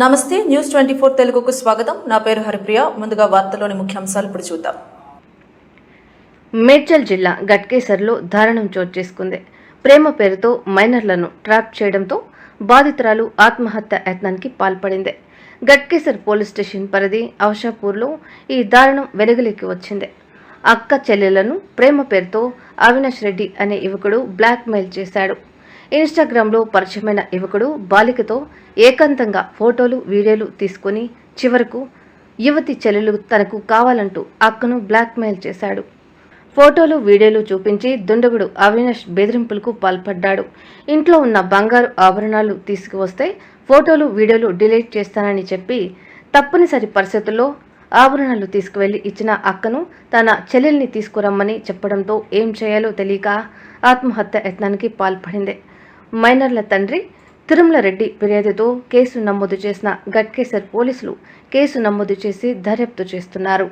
నమస్తే news twenty four తెలుగుకు స్వాగతం. నా పేరు హరిప్రియ. ముందుగా వార్తలోని ముఖ్యాంశాలు ఇప్పుడు చూద్దాం. మేడ్చల్ జిల్లా గట్కేసర్లో దారుణం చోటు చేసుకుంది. ప్రేమ పేరుతో మైనర్లను ట్రాప్ చేయడంతో బాధితురాలు ఆత్మహత్య యత్నానికి పాల్పడింది. గట్కేసర్ పోలీస్ స్టేషన్ పరిధి అవషాపూర్లో ఈ దారుణం వెలుగులోకి వచ్చింది. అక్క చెల్లెలను ప్రేమ పేరుతో అవినాష్ రెడ్డి అనే యువకుడు బ్లాక్మెయిల్ చేశాడు. ఇన్స్టాగ్రామ్లో పరిచయమైన యువకుడు బాలికతో ఏకాంతంగా ఫోటోలు వీడియోలు తీసుకుని చివరకు యువతి చెల్లెలు తనకు కావాలంటూ అక్కను బ్లాక్మెయిల్ చేశాడు. ఫోటోలు వీడియోలు చూపించి దుండగుడు అవినాష్ బెదిరింపులకు పాల్పడ్డాడు. ఇంట్లో ఉన్న బంగారు ఆభరణాలు తీసుకువస్తే ఫోటోలు వీడియోలు డిలీట్ చేస్తానని చెప్పి తప్పనిసరి పరిస్థితుల్లో ఆభరణాలు తీసుకువెళ్ళి ఇచ్చిన అక్కను తన చెల్లెల్ని తీసుకురమ్మని చెప్పడంతో ఏం చేయాలో తెలియక ఆత్మహత్య యత్నానికి పాల్పడింది. మైనర్ల తండ్రి తిరుమల రెడ్డి ఫిర్యాదుతో కేసు నమోదు చేసిన గట్కేసర్ పోలీసులు కేసు నమోదు చేసి దర్యాప్తు చేస్తున్నారు.